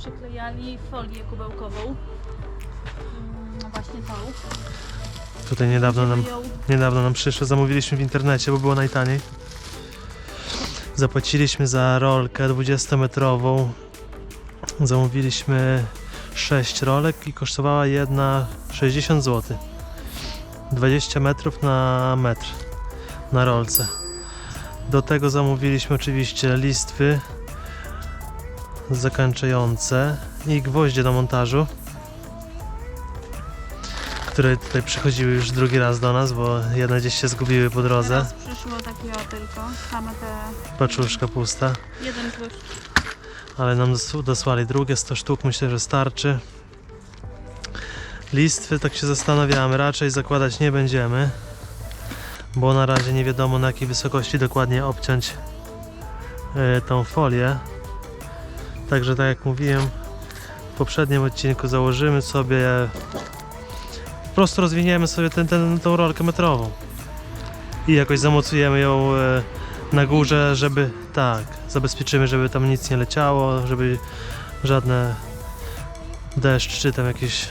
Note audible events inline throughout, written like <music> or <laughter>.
przyklejali folię kubełkową. Mm, Właśnie tą. Tutaj niedawno nam, niedawno nam przyszło, zamówiliśmy w internecie, bo było najtaniej. Zapłaciliśmy za rolkę 20-metrową. Zamówiliśmy 6 rolek i kosztowała jedna 60 zł. 20 metrów na metr na rolce. Do tego zamówiliśmy oczywiście listwy zakończające i gwoździe do montażu, które tutaj przychodziły już drugi raz do nas, bo jedne gdzieś się zgubiły po drodze. Teraz przyszło takie o tylko. Same te. Paczuszka pusta, Jeden plus. ale nam dos- dosłali drugie 100 sztuk, myślę, że starczy. Listwy, tak się zastanawiamy, raczej zakładać nie będziemy, bo na razie nie wiadomo na jakiej wysokości dokładnie obciąć e, tą folię. Także tak jak mówiłem w poprzednim odcinku założymy sobie po prostu rozwiniemy sobie ten, ten, tą rolkę metrową i jakoś zamocujemy ją e, na górze, żeby tak, zabezpieczymy, żeby tam nic nie leciało, żeby żadne deszcz czy tam jakieś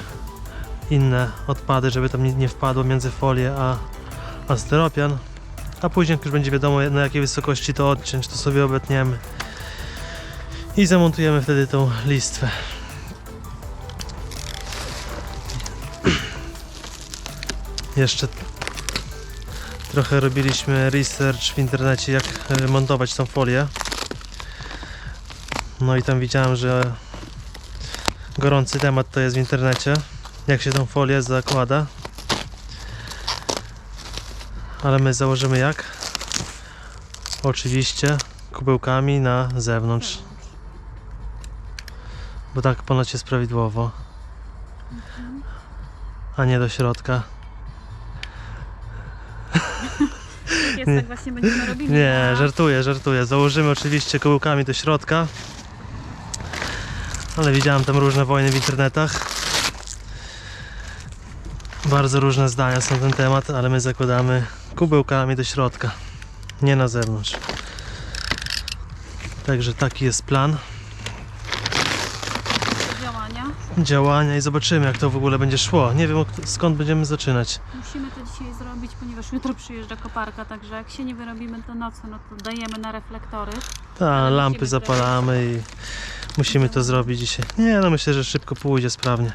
inne odpady, żeby tam nie wpadło między folię a, a. A później jak już będzie wiadomo na jakiej wysokości to odciąć, to sobie obetniemy i zamontujemy wtedy tą listwę. Jeszcze trochę robiliśmy research w internecie jak e, montować tą folię. No i tam widziałem, że gorący temat to jest w internecie. Jak się tą folię zakłada. Ale my założymy jak? Oczywiście kubełkami na zewnątrz. Bo tak ponoć jest prawidłowo. A nie do środka. Jest Nie. tak właśnie będziemy robili. Nie, żartuję, żartuję. Założymy oczywiście kołkami do środka. Ale widziałem tam różne wojny w internetach. Bardzo różne zdania są na ten temat, ale my zakładamy kubełkami do środka, nie na zewnątrz. Także taki jest plan działania. i zobaczymy jak to w ogóle będzie szło. Nie wiem skąd będziemy zaczynać. Musimy to dzisiaj zrobić, ponieważ jutro przyjeżdża koparka, także jak się nie wyrobimy do nocy, no to dajemy na reflektory. Ta, Ale lampy zapalamy i musimy to zrobić dzisiaj. Nie, no myślę, że szybko pójdzie sprawnie.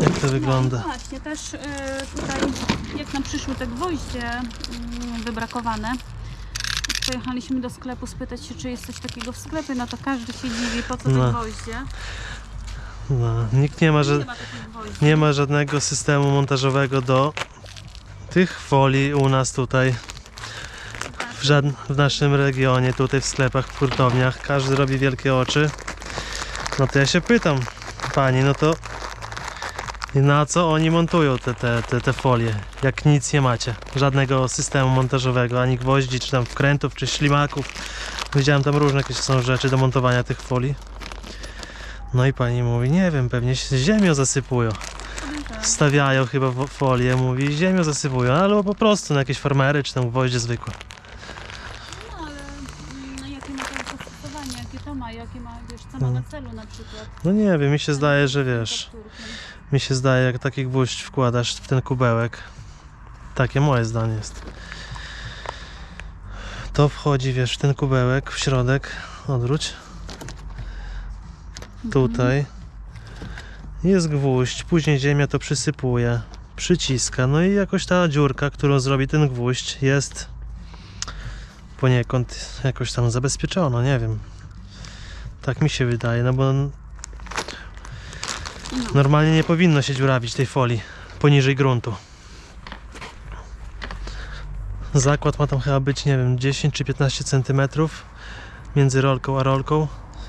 Jak to wygląda? No właśnie, też y, tutaj jak nam przyszły te gwoździe mm, wybrakowane, pojechaliśmy do sklepu spytać się, czy jest coś takiego w sklepie, no to każdy się dziwi, po co No. gwoździe. No, nikt nie ma, Nie że, gwoździ. nie ma żadnego systemu montażowego do tych folii u nas tutaj. W, w naszym regionie, tutaj w sklepach, w hurtowniach. Każdy robi wielkie oczy. No to ja się pytam, pani, no to na co oni montują te, te, te, te folie? Jak nic nie macie. Żadnego systemu montażowego, ani gwoździ, czy tam wkrętów, czy ślimaków. Widziałem tam różne jakieś są rzeczy do montowania tych folii. No i pani mówi, nie wiem, pewnie się ziemią zasypują. Stawiają chyba folię, mówi, ziemią zasypują, albo po prostu na jakieś farmery, czy tam gwoździe zwykłe. No ale jakie ma to zastosowanie, jakie to ma, jakie ma, wiesz, co ma na celu na przykład. No nie wiem, mi się zdaje, że wiesz. Mi się zdaje, jak taki gwóźdź wkładasz w ten kubełek, takie moje zdanie jest. To wchodzi, wiesz, w ten kubełek, w środek, odwróć, tutaj. Jest gwóźdź, później ziemia to przysypuje, przyciska, no i jakoś ta dziurka, którą zrobi ten gwóźdź jest poniekąd jakoś tam zabezpieczona, nie wiem. Tak mi się wydaje, no bo. Normalnie nie powinno się dziurawić tej folii poniżej gruntu. Zakład ma tam chyba być, nie wiem, 10 czy 15 cm między rolką a rolką.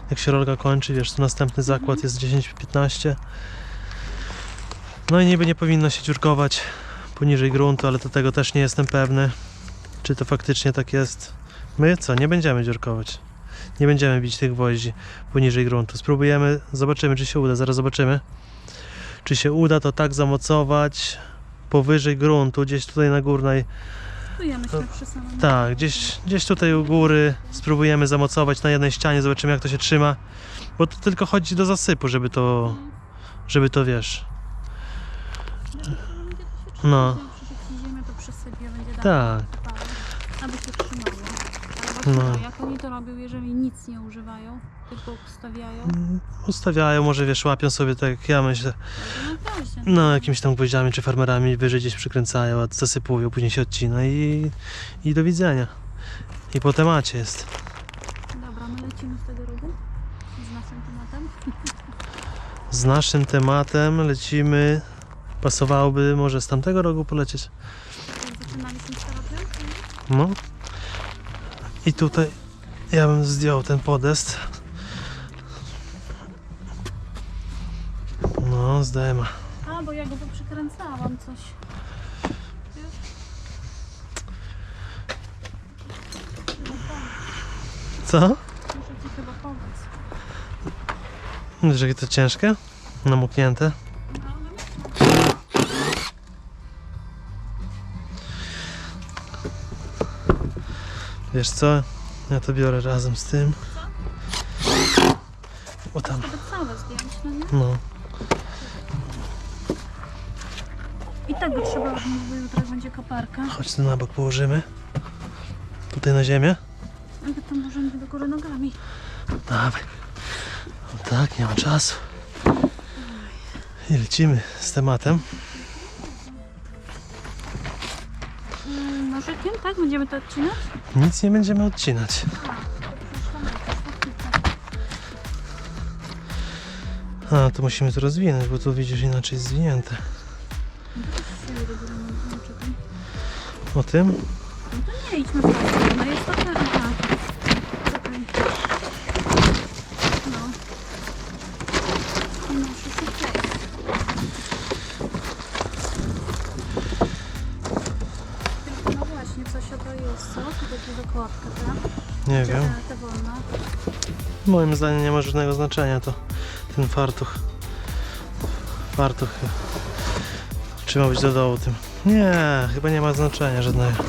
Jak się rolka kończy, wiesz, to następny zakład jest 10-15. No i niby nie powinno się dziurkować poniżej gruntu, ale do tego też nie jestem pewny, czy to faktycznie tak jest. My co, nie będziemy dziurkować. Nie będziemy bić tych gwoździ poniżej gruntu. Spróbujemy, zobaczymy czy się uda, zaraz zobaczymy. Czy się uda to tak zamocować powyżej gruntu, gdzieś tutaj na górnej przy samym. Tak, gdzieś, gdzieś tutaj u góry spróbujemy zamocować na jednej ścianie, zobaczymy jak to się trzyma. Bo to tylko chodzi do zasypu, żeby to, żeby to wiesz. No. Tak. aby się trzymało. No. To robią, jeżeli nic nie używają, tylko ustawiają, Ustawiają, może wiesz, łapią sobie tak jak ja myślę, razie. no jakimiś tam gwoździami czy farmerami wyżej gdzieś przykręcają, a zasypują, później się odcina i, i do widzenia. I po temacie jest. Dobra, my lecimy z tego rogu z naszym tematem. <laughs> Z naszym tematem lecimy. Pasowałoby może z tamtego rogu polecieć. Zaczynaliśmy z terapią, No. I tutaj ja bym zdjął ten podest. No, zdejmę. A, bo ja go poprzykręcałam coś. Co? Muszę ci chyba pomóc. Wiesz, jakie to ciężkie? Namoknięte. Wiesz co? Ja to biorę razem z tym. O tam, całe zdjąć, no nie? no. I tak go trzeba bo jutro będzie koparka. Chodź tu na bok położymy. Tutaj na ziemię. Ale to możemy do góry nogami. Dawaj. O tak, nie ma czasu. I lecimy z tematem. Tak? Będziemy to odcinać? Nic nie będziemy odcinać. A, to musimy to rozwinąć, bo tu widzisz inaczej jest zwinięte. O tym? No to nie, idźmy w zakładka, tak? Nie wiem. ta, ta wolna? Moim zdaniem nie ma żadnego znaczenia to ten fartuch. Fartuch. Czy ma być do dołu tym? Nie, chyba nie ma znaczenia żadnego.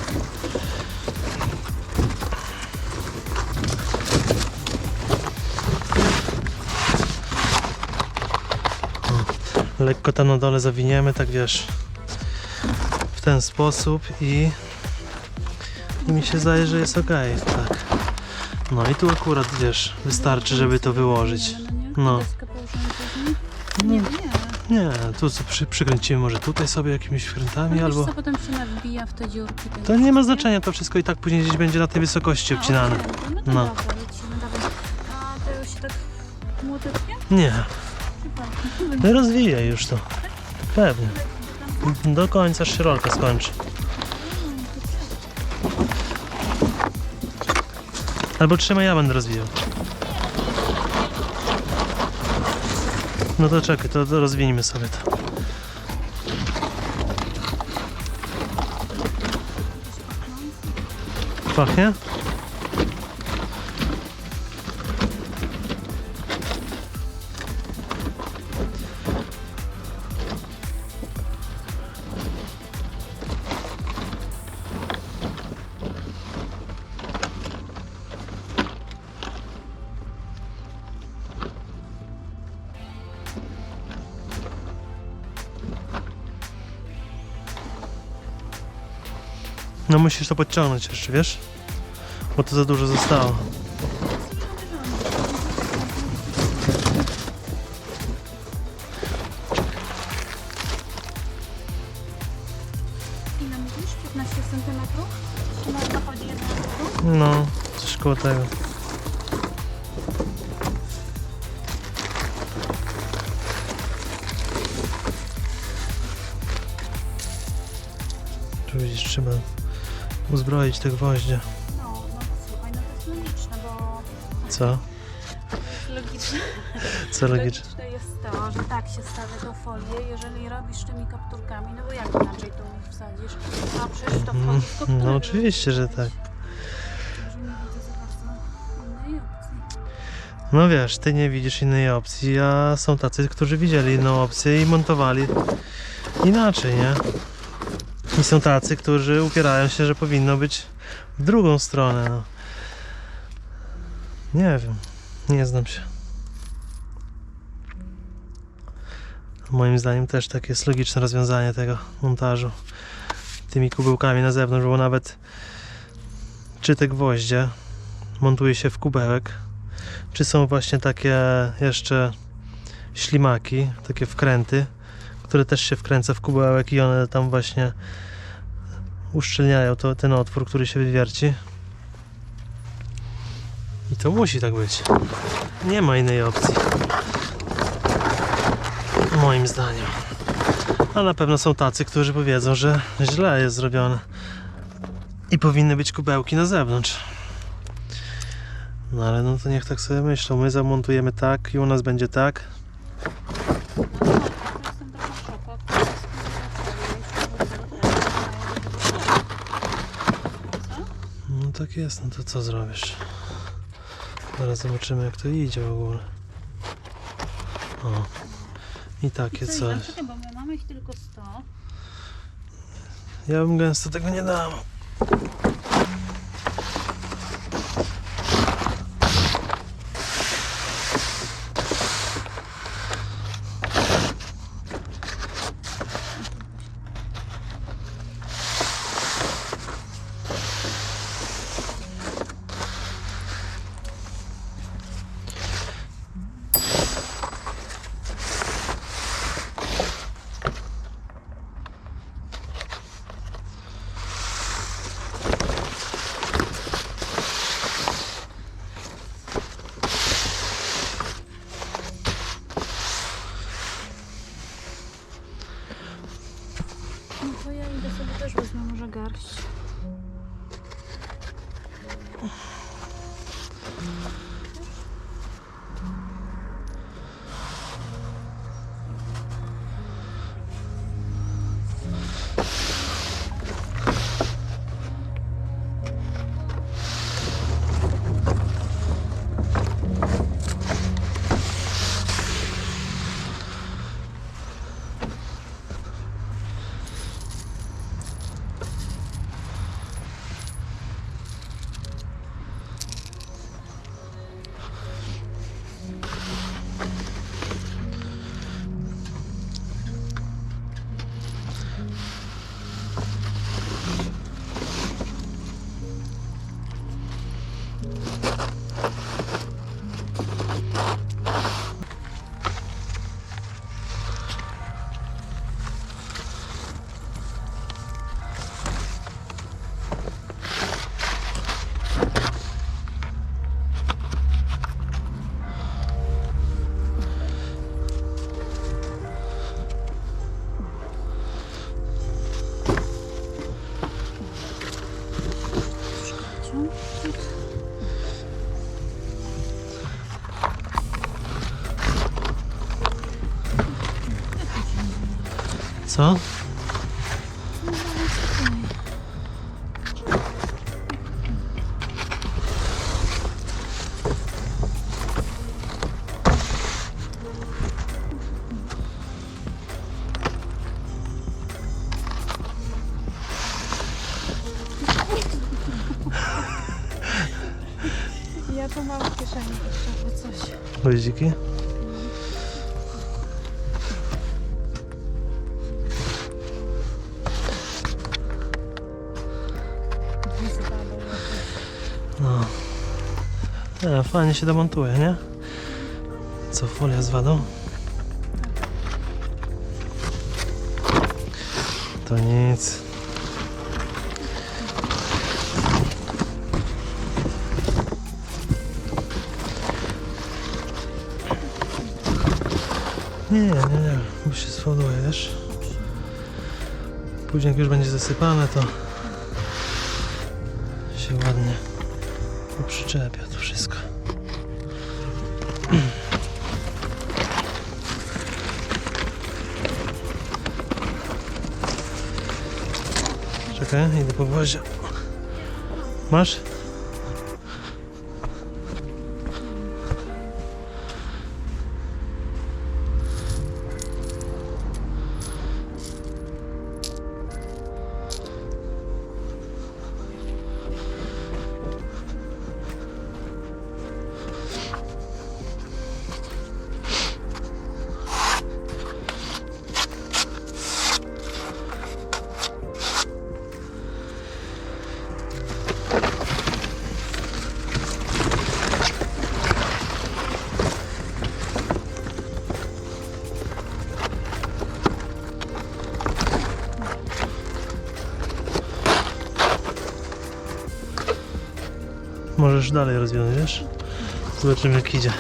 Lekko tam na dole zawiniemy, tak wiesz, w ten sposób i, i mi się zdaje, że jest ok, tak. No i tu akurat wiesz, wystarczy, żeby to wyłożyć. No. Nie, nie. tu co przy, przykręcimy może tutaj sobie jakimiś wkrętami No albo... Co, potem się w te dziurki. te To nie ma znaczenia, to wszystko i tak później gdzieś będzie na tej wysokości obcinane. No to No. dobra, lecimy, dawaj. A to już się tak młoteczkiem? Nie, no rozwijaj już to. Pewnie. Do końca aż się rolka skończy. Albo trzymaj, ja będę rozwijał. No to czekaj, to, to rozwinijmy sobie to. Pachnie? No musisz to podciągnąć jeszcze, wiesz? Bo to za dużo zostało. Ile mówisz? 15 cm? Czy na zachodzie jest tu? No, coś koło tego. Tu widzisz, trzeba uzbroić te gwoździe. No, no słuchaj, no to jest logiczne, bo Co? logiczne, Co logiczne? logiczne jest to, że tak się stawia tą folię, jeżeli robisz tymi kapturkami, no bo jak inaczej to wsadzisz? No przecież to Mm, wchodzi w. No oczywiście, że tak. Że nie widzę za bardzo innej opcji. No wiesz, ty nie widzisz innej opcji, a są tacy, którzy widzieli inną opcję i montowali inaczej, nie? I są tacy, którzy upierają się, że powinno być w drugą stronę. No. Nie wiem, nie znam się. Moim zdaniem też takie jest logiczne rozwiązanie tego montażu tymi kubełkami na zewnątrz, bo nawet czy te gwoździe montuje się w kubełek, czy są właśnie takie jeszcze ślimaki, takie wkręty, które też się wkręca w kubełek i one tam właśnie uszczelniają to, ten otwór, który się wywierci. I to musi tak być. Nie ma innej opcji. Moim zdaniem. A na pewno są tacy, którzy powiedzą, że źle jest zrobione. I powinny być kubełki na zewnątrz. No ale no to niech tak sobie myślą. My zamontujemy tak i u nas będzie tak. Tak jest, no to co zrobisz? Zaraz zobaczymy jak to idzie w ogóle. O. I takie Co, coś. Czekaj, bo my mamy ich tylko 100. Ja bym gęsto tego nie dał. Co? Ja to mam w kieszeni jeszcze coś. Gwoździki? Fajnie się demontuje, nie? Co, folia z wadą? To nic. Nie, nie, nie, bo się sfonduje, wiesz? Później jak już będzie zasypane, to się ładnie przyczepia to wszystko. Czekaj, idę po gwoździe. Masz? Możesz dalej rozwiązać, wiesz? Zobaczymy jak idzie.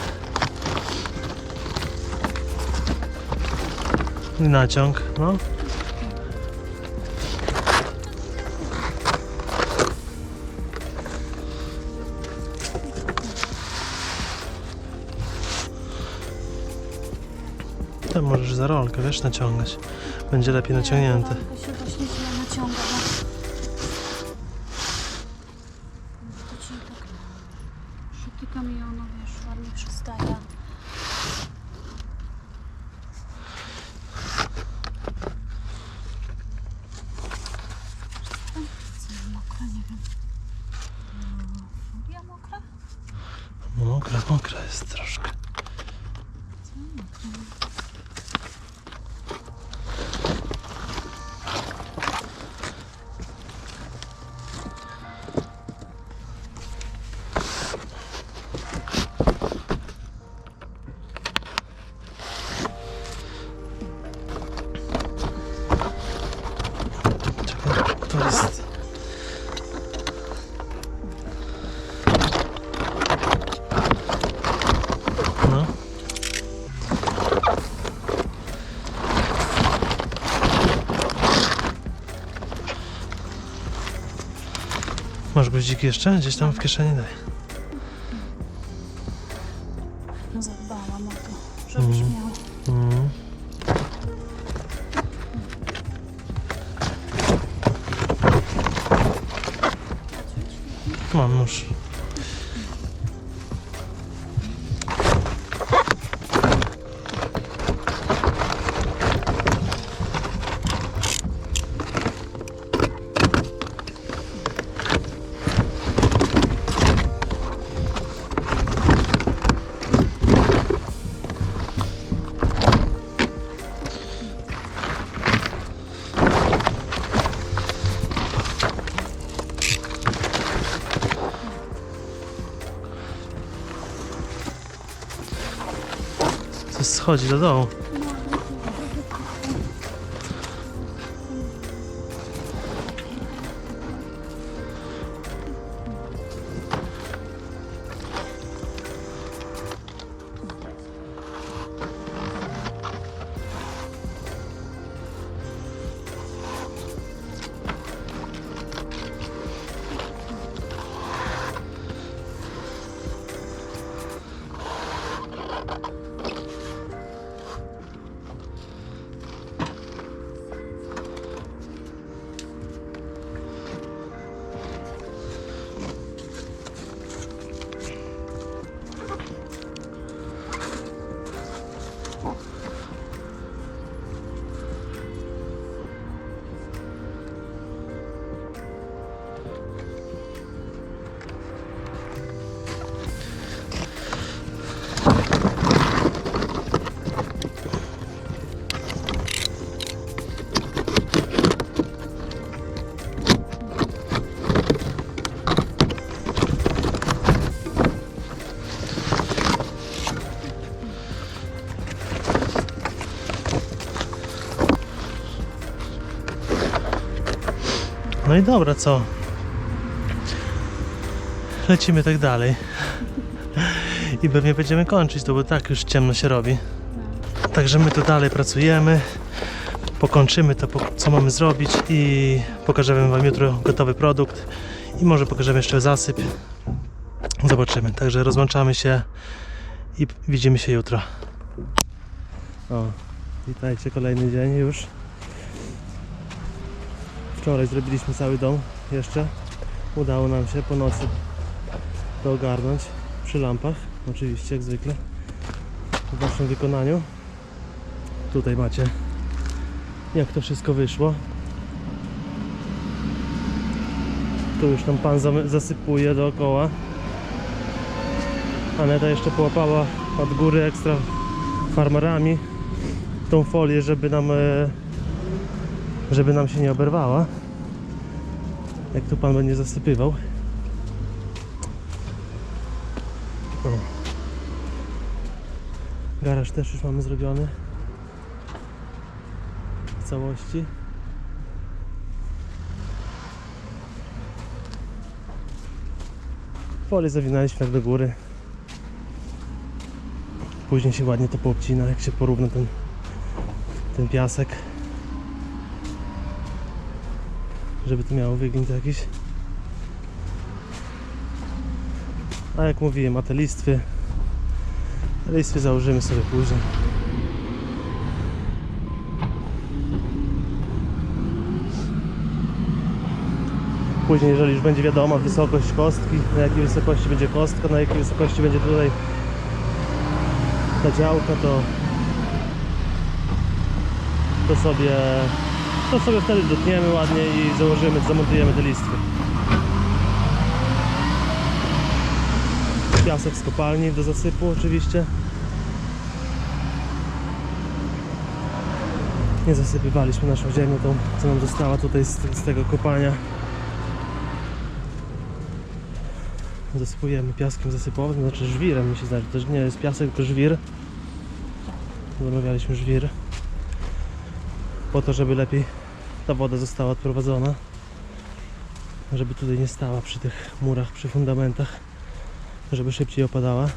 I naciąg, no. Tam możesz za rolkę, wiesz, naciągać. Będzie lepiej naciągnięte. Ono, wiesz, ładnie przystaje. Masz guziki jeszcze? Gdzieś tam w kieszeni daj. Schodzi do. No i dobra, co? Lecimy tak dalej. I pewnie będziemy kończyć to, bo tak już ciemno się robi. Także my tu dalej pracujemy. Pokończymy to, co mamy zrobić i pokażemy Wam jutro gotowy produkt. I może pokażemy jeszcze zasyp. Zobaczymy. Także rozłączamy się i widzimy się jutro. O, witajcie, kolejny dzień już. Wczoraj zrobiliśmy cały dom jeszcze. Udało nam się po nocy to ogarnąć przy lampach, oczywiście jak zwykle w waszym wykonaniu. Tutaj macie jak to wszystko wyszło. Tu już tam pan zasypuje dookoła. Aneta jeszcze połapała od góry ekstra farmerami tą folię, żeby nam e, żeby nam się nie oberwała. Jak tu pan będzie zasypywał. Garaż też już mamy zrobiony. W całości. Folię zawinęliśmy tak do góry. Później się ładnie to poobcina, jak się porówna ten, ten piasek. Żeby to miało wygląd jakiś. A jak mówiłem, a te listwy, listwy założymy sobie później. Później, jeżeli już będzie wiadoma wysokość kostki, na jakiej wysokości będzie kostka, na jakiej wysokości będzie tutaj ta działka, to to sobie to sobie wtedy dotniemy ładnie i założymy, zamontujemy te listwy. Piasek z kopalni do zasypu oczywiście. Nie zasypywaliśmy naszą ziemię tą, co nam została tutaj z, z tego kopania. Zasypujemy piaskiem zasypowym, znaczy żwirem mi się zdaje, to nie jest piasek, tylko żwir. Zamawialiśmy żwir po to, żeby lepiej ta woda została odprowadzona żeby tutaj nie stała przy tych murach, przy fundamentach żeby szybciej opadała.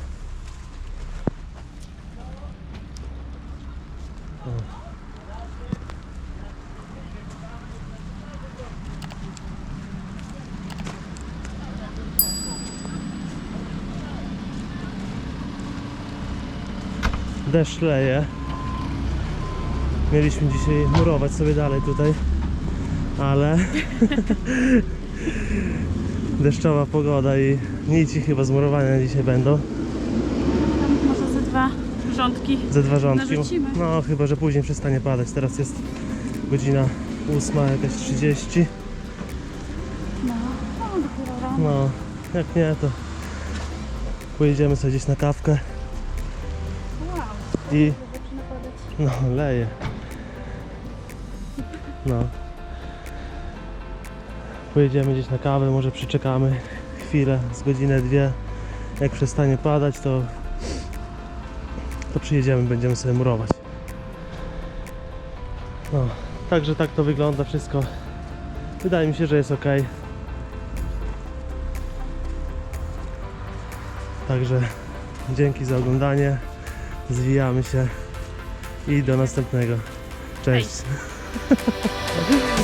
Deszcz leje. Mieliśmy dzisiaj murować sobie dalej tutaj, ale <laughs> deszczowa pogoda i nici chyba z murowania dzisiaj będą. Tam może ze dwa rządki. Ze dwa rządki. Narzucimy. No chyba, że później przestanie padać. Teraz jest godzina 8, jakaś 30. No, no dopiero rano. No, jak nie to pojedziemy sobie gdzieś na kawkę Wow, i no leje. No. Pojedziemy gdzieś na kawę, może przyczekamy chwilę, z godzinę, dwie. Jak przestanie padać, to to przyjedziemy, będziemy sobie murować. No, także tak to wygląda wszystko. Wydaje mi się, że jest ok. Także dzięki za oglądanie. Zwijamy się i do następnego. Cześć. <laughs>